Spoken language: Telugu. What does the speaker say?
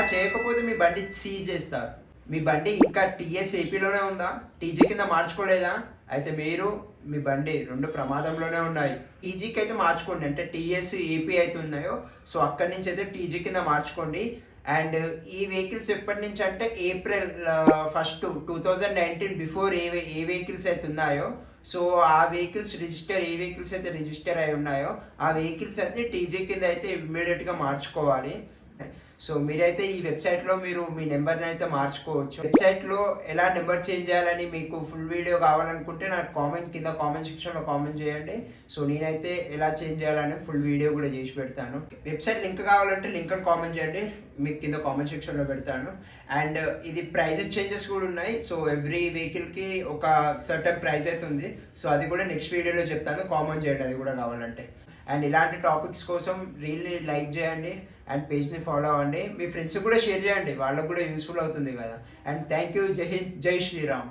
అలా చేయకపోతే మీ బండి సీజ్ చేస్తారు. మీ బండి ఇంకా టీఎస్ ఏపీలోనే ఉందా? టీజీ కింద మార్చుకోలేదా? అయితే మీరు మీ బండి రెండు ప్రమాదంలోనే ఉన్నాయి. టీజీకి అయితే మార్చుకోండి. అంటే టీఎస్ ఏపీ అయితే ఉన్నాయో సో అక్కడి నుంచి అయితే టీజీ కింద మార్చుకోండి. అండ్ ఈ వెహికల్స్ ఎప్పటి నుంచి అంటే April first two thousand nineteen before ఏ ఏ వెహికల్స్ అయితే ఉన్నాయో సో ఆ వెహికల్స్ రిజిస్టర్ ఏ వెహికల్స్ అయితే రిజిస్టర్ అయి ఉన్నాయో ఆ వెహికల్స్ అన్ని టీజీ కింద అయితే ఇమ్మీడియట్గా మార్చుకోవాలి. సో మీరైతే ఈ వెబ్సైట్లో మీరు మీ నెంబర్ని అయితే మార్చుకోవచ్చు. వెబ్సైట్లో ఎలా నెంబర్ చేంజ్ చేయాలని మీకు ఫుల్ వీడియో కావాలనుకుంటే నాకు కామెంట్ కింద కామెంట్ సెక్షన్లో కామెంట్ చేయండి. సో నేనైతే ఎలా చేంజ్ చేయాలని ఫుల్ వీడియో కూడా చేసి పెడతాను. వెబ్సైట్ లింక్ కావాలంటే లింక్ అని కామెంట్ చేయండి. మీకు కింద కామెంట్ సెక్షన్లో పెడతాను. అండ్ ఇది ప్రైజెస్ చేంజెస్ కూడా ఉన్నాయి. సో ఎవ్రీ వెహికల్కి ఒక సర్టన్ ప్రైస్ అయితే ఉంది. సో అది కూడా నెక్స్ట్ వీడియోలో చెప్తాను. కామెంట్ చేయండి అది కూడా కావాలంటే. అండ్ ఇలాంటి టాపిక్స్ కోసం రీల్ని లైక్ చేయండి అండ్ పేజ్ని ఫాలో అవ్వండి. మీ ఫ్రెండ్స్ కూడా షేర్ చేయండి. వాళ్ళకు కూడా యూస్ఫుల్ అవుతుంది కదా. అండ్ థ్యాంక్ యూ జై హింద్. జై శ్రీరామ్.